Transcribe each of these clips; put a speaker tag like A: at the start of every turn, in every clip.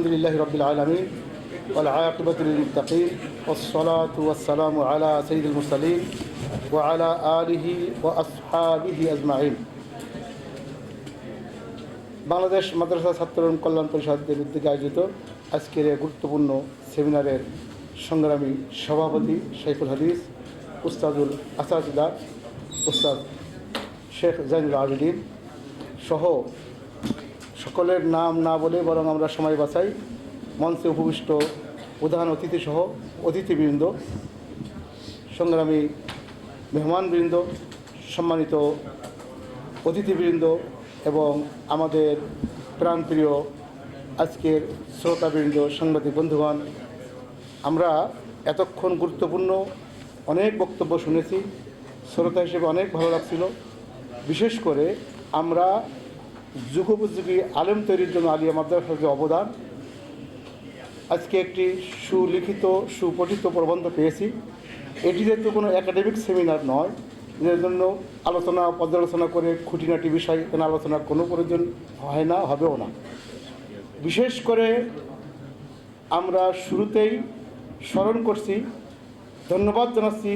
A: আলহামদুলিল্লাহ রবিল আলমিন আলহাকবতুলমতাকিম ওসলাতাম আলা সঈদুল মুসালিম ও আলা আলিহি ও আসহাবিহি আজমাইন। বাংলাদেশ মাদ্রাসা ছাত্র কল্যাণ পরিষদের উদ্যোগে আয়োজিত আজকের এই গুরুত্বপূর্ণ সেমিনারের সংগ্রামী সভাপতি শেখুল হাদিস, উস্তাদুল আসাদুল্লাহ উস্তাদ শেখ জাইনুল আবিদিন সহ সকলের নাম না বলে বরং আমরা সময় বাঁচাই। মঞ্চে উপবিষ্ট প্রধান অতিথি সহ অতিথিবৃন্দ, সংগ্রামী মেহমানবৃন্দ, সম্মানিত অতিথিবৃন্দ এবং আমাদের প্রাণপ্রিয় আজকের শ্রোতাবৃন্দ, সাংবাদিক বন্ধুগণ, আমরা এতক্ষণ গুরুত্বপূর্ণ অনেক বক্তব্য শুনেছি। শ্রোতা হিসেবে অনেক ভালো লাগছিল। বিশেষ করে আমরা যুগোপযোগী আলেম তৈরির জন্য আলিয়া মাদ্রাসার যে অবদান, আজকে একটি সুলিখিত, সুপঠিত প্রবন্ধ পেয়েছি। এটি যেহেতু কোনো একাডেমিক সেমিনার নয় এর জন্য আলোচনা, পর্যালোচনা করে খুঁটিনাটি বিষয় এখানে আলোচনা কোনো প্রয়োজন হয় না, হবেও না। বিশেষ করে আমরা শুরুতেই স্মরণ করছি, ধন্যবাদ জানাচ্ছি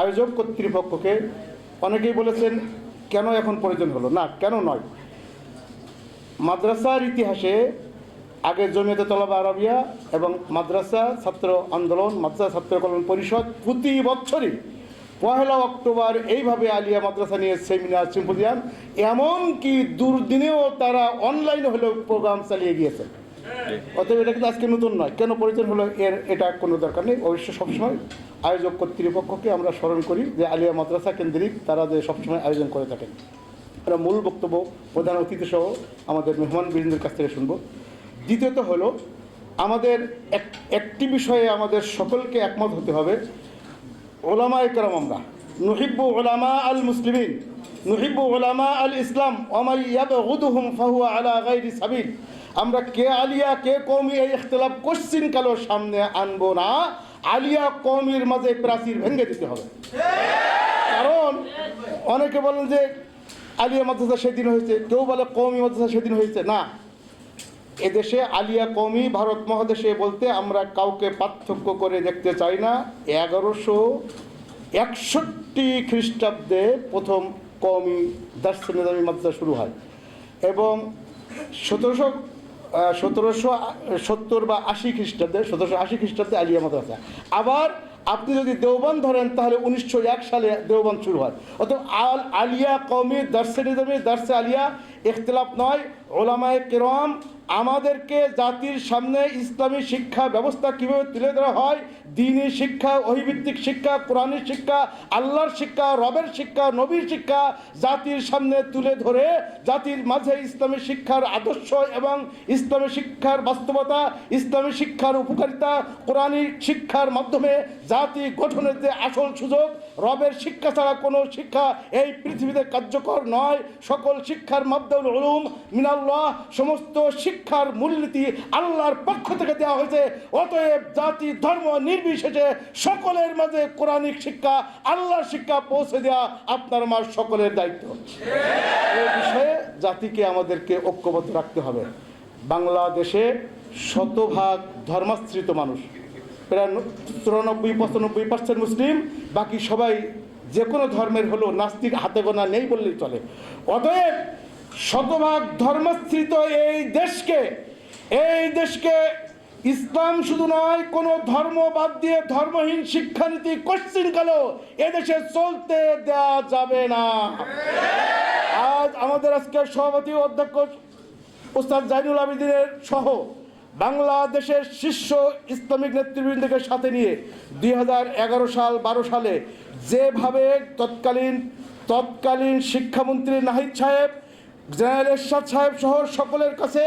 A: আয়োজক কর্তৃপক্ষকে। অনেকেই বলেছেন, কেন এখন প্রয়োজন হলো? না, কেন নয়। মাদ্রাসার ইতিহাসে আগে জমিয়তে তলবা আরবিয়া এবং মাদ্রাসা ছাত্র আন্দোলন, মাদ্রাসা ছাত্র কল্যাণ পরিষদ প্রতি বছরই পহেলা অক্টোবর এইভাবে আলিয়া মাদ্রাসা নিয়ে সেমিনার, সিম্পোজিয়াম, এমনকি দুর্দিনেও তারা অনলাইনে হলেও প্রোগ্রাম চালিয়ে গিয়েছে। অতএব এটা কিন্তু আজকে নতুন নয়। কেন প্রয়োজন হলো এর, এটা কোনো দরকার নেই। অবশ্য সবসময় আয়োজক কর্তৃপক্ষকে আমরা স্মরণ করি যে আলিয়া মাদ্রাসা কেন্দ্রিক তারা যে সবসময় আয়োজন করে থাকেন। মূল বক্তব্য, প্রধান অতিথি সহ আমাদের মেহমান বীরদের কাছ থেকে শুনব। দ্বিতীয়ত হলো, আমাদের এক, একটি বিষয়ে আমাদের সকলকে একমত হতে হবে। ওলামা একরাম আমরা। নুহিব্বু ওলামা আল মুসলিমিন। নুহিব্বু ওলামা আল ইসলাম। ওমাই ইয়াবগুদুহুম ফাহুয়া আলা গাইরি সাবিল। আমরা কে আলিয়া, কে কৌমি এই ইখতলাফ কোশ্চিন কালো সামনে আনব না। আলিয়া কৌমির মাঝে প্রাচীর ভেঙে দিতে হবে। কারণ অনেকে বলেন যে আলিয়া মাদ্রাসা সেদিন হয়েছে। কেউ বলে কৌমি মাদ্রাসা সেদিন হয়েছে। না। এদেশে আলিয়া কৌমি ভারত মহাদেশে বলতে আমরা কাউকে পার্থক্য করে দেখতে চাই না। এগারোশো একষট্টি খ্রিস্টাব্দে প্রথম কৌমি দার্স নিজামী মাদ্রাসা শুরু হয়। এবং সতেরোশো সতেরোশো সত্তর বা আশি খ্রিস্টাব্দে, সতেরোশো আশি খ্রিস্টাব্দে আলিয়া মাদ্রাসা। আবার আপনি যদি দেওবান ধরেন, তাহলে উনিশশো এক সালে দেওবান শুরু হয়। অত আল আলিয়া কৌমি দার্সে নিজামী দার্সে আলিয়া, ইখতলাফ নয়, ওলামায় কেরম আমাদেরকে জাতির সামনে ইসলামী শিক্ষা ব্যবস্থা কীভাবে তুলে ধরা হয়? দিনী শিক্ষা অহিভিত্তিক শিক্ষা, কোরআনের শিক্ষা, আল্লাহর শিক্ষা, রবের শিক্ষা, নবীর শিক্ষা জাতির সামনে তুলে ধরে জাতির মাঝে ইসলামী শিক্ষার আদর্শ এবং ইসলামী শিক্ষার বাস্তবতা, ইসলামী শিক্ষার উপকারিতা কোরআনিক শিক্ষার মাধ্যমে জাতি গঠনের যে আসল সুযোগ, রবের শিক্ষা ছাড়া কোনো শিক্ষা এই পৃথিবীতে কার্যকর নয়। সকল শিক্ষার মাধ্যমে মিনাল্লাহ, সমস্ত শিক্ষার মূলনীতি আল্লাহর পক্ষ থেকে দেওয়া হয়েছে। অতএব জাতি, ধর্ম নির্বিশেষে সকলের মাঝে কোরআনিক শিক্ষা, আল্লাহর শিক্ষা পৌঁছে দেওয়া আপনার আমার সকলের দায়িত্ব। এই বিষয়ে জাতিকে আমাদেরকে ঐক্যবদ্ধ রাখতে হবে। বাংলাদেশে শতভাগ ধর্মাশ্রিত মানুষ। প্রায় চুরানব্বই, পঁচানব্বই পার্সেন্ট মুসলিম। বাকি সবাই যে কোনো ধর্মের হলো নাস্তিক হাতে গোনা নেই বললেই চলে। অতএব শতভাগ ধর্মাশ্রিত এই দেশকে এই দেশকে ইসলাম শুধু নয়, কোনো ধর্ম বাদ দিয়ে ধর্মহীন শিক্ষানীতি কোশ্চিন কালো এদেশে চলতে দেওয়া যাবে না? আজ আমাদের আজকের সভাপতি অধ্যক্ষ ওস্তাদ জাইনুল আবেদিনের সহ বাংলাদেশের শীর্ষ ইসলামিক নেতৃবৃন্দকে সাথে নিয়ে দুই হাজার এগারো সাল, বারো সালে যেভাবে তৎকালীন তৎকালীন শিক্ষামন্ত্রী নাহিদ সাহেব জেনারেল এরশাদ সাহেব সহ সকলের কাছে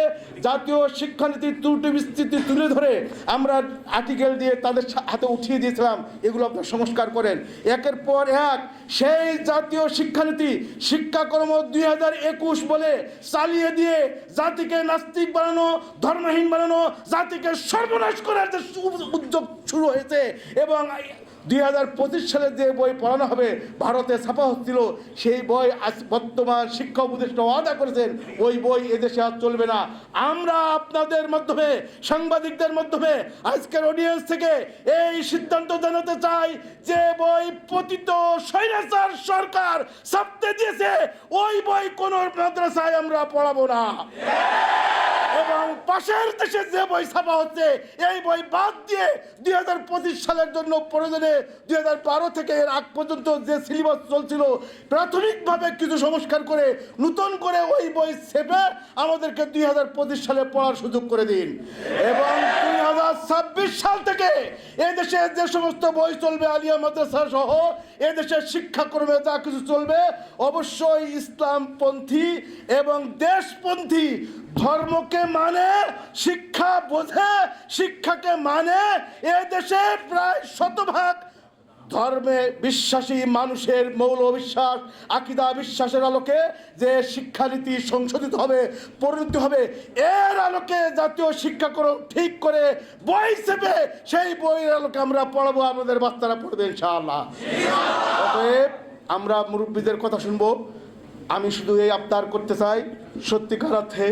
A: জাতীয় শিক্ষানীতির ত্রুটি বিস্তৃতি তুলে ধরে আমরা আর্টিকেল দিয়ে তাদের হাতে উঠিয়ে দিয়েছিলাম। এগুলো আপনার সংস্কার করেন। একের পর এক সেই জাতীয় শিক্ষানীতি শিক্ষাকর্ম দুই হাজার একুশ বলে চালিয়ে দিয়ে জাতিকে নাস্তিক বানানো, ধর্মহীন বানানো, জাতিকে সর্বনাশ করার যে উদ্যোগ শুরু হয়েছে এবং দুই হাজার পঁচিশ সালে যে বই পড়ানো হবে, ভারতে ছাপা হচ্ছিল, সেই বই আজ বর্তমান শিক্ষা উপদেষ্টা ওয়াদা করেছেন, ওই বই এদেশে আর চলবে না। আমরা আপনাদের মাধ্যমে, সাংবাদিকদের মাধ্যমে, আজকের অডিয়েন্স থেকে এই সিদ্ধান্ত জানাতে চাই যে বই পতিত স্বৈরাচার সরকার ছাপতে দিয়েছে, ওই বই কোনো মাদ্রাসায় আমরা পড়াবো না। এবং পাশের দেশে যে বই ছাপা হচ্ছে, এই বই বাদ দিয়ে দুই হাজার পঁচিশ সালের জন্য প্রয়োজনে দুই হাজার বারো থেকে এর আগ পর্যন্ত যে সিলেবাস চলছিল, প্রাথমিকভাবে কিছু সংস্কার করে নতুন করে ওই বই ছেপে আমাদেরকে দুই হাজার পঁচিশ সালে পড়ার সুযোগ করে দিন। এবং দুই হাজার ছাব্বিশ সাল থেকে এদেশে যে সমস্ত বই চলবে, আলিয়া মাদ্রাসা সহ এদেশের শিক্ষাক্রমে যা কিছু চলবে, অবশ্যই ইসলামপন্থী এবং দেশপন্থী ধর্মকে মানে শিক্ষা বোঝে, শিক্ষাকে মানে এ দেশে প্রায় শতভাগ ধর্মে বিশ্বাসী মানুষের মৌল বিশ্বাস, আকিদা বিশ্বাসের আলোকে যে শিক্ষানীতি সংশোধিত হবে, পরিণত হবে, এর আলোকে জাতীয় শিক্ষাক্রম ঠিক করে বই চেপে সেই বইয়ের আলোকে আমরা পড়াবো আমাদের বাচ্চারা পড়বে ইনশাআল্লাহ। অতএব আমরা মুরব্বীদের কথা শুনব। আমি শুধু এই আবদার করতে চাই, সত্যিকার অর্থে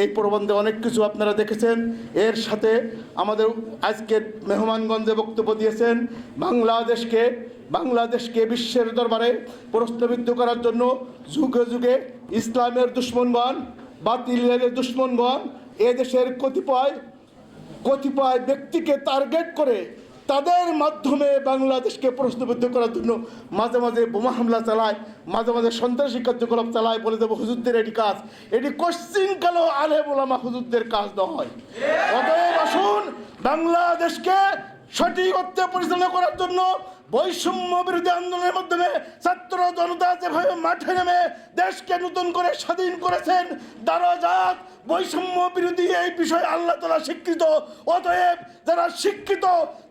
A: এই প্রবন্ধে অনেক কিছু আপনারা দেখেছেন। এর সাথে আমাদের আজকের মেহমানগঞ্জে বক্তব্য দিয়েছেন, বাংলাদেশকে বাংলাদেশকে বিশ্বের দরবারে প্রশ্নবিদ্ধ করার জন্য যুগে যুগে ইসলামের দুশ্মনগণ, বাতিলের দুশ্মনগণ, এদেশের কতিপয় কতিপয় ব্যক্তিকে টার্গেট করে তাদের মাধ্যমে বাংলাদেশকে প্রশ্নবিদ্ধ করার জন্য মাঝে মাঝে বোমা হামলা চালায়, মাঝে মাঝে সন্ত্রাসী কার্যকলাপ চালায় বলে দেবো হুজুরদের এটি কাজ। এটি কোশ্চিনকালেও আলে বোলামা হুজুরদের কাজ নয়। অতএব আসুন বাংলাদেশকে সঠিক অর্থে পরিচালনা করার জন্য বৈষম্য বিরোধী আন্দোলনের মাধ্যমে ছাত্র জনতা যেভাবে মাঠে নেমে দেশকে নতুন করে স্বাধীন করেছেন, দারাজাত বৈষম্য বিরোধী এই বিষয়ে আল্লাহ তালা স্বীকৃত। অতএব যারা শিক্ষিত,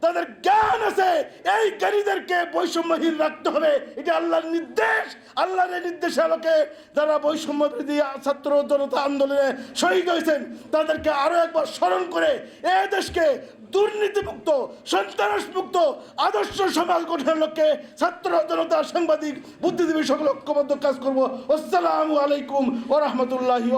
A: তাদের জ্ঞান আছে, এই জ্ঞানীদেরকে বৈষম্যহীন রাখতে হবে। এটা আল্লাহর নির্দেশ। আল্লাহর এই নির্দেশে আলোকে যারা বৈষম্য বিরোধী ছাত্র জনতা আন্দোলনে শহীদ হয়েছেন, তাদেরকে আরও একবার স্মরণ করে এ দেশকে দুর্নীতিমুক্ত, সন্ত্রাসমুক্ত, আদর্শ সমাজ গঠনের লক্ষ্যে ছাত্র জনতা সাংবাদিক বুদ্ধিজীবী সকল ঐক্যবদ্ধ কাজ করব। আসসালামু আলাইকুম ও রহমতুল্লাহি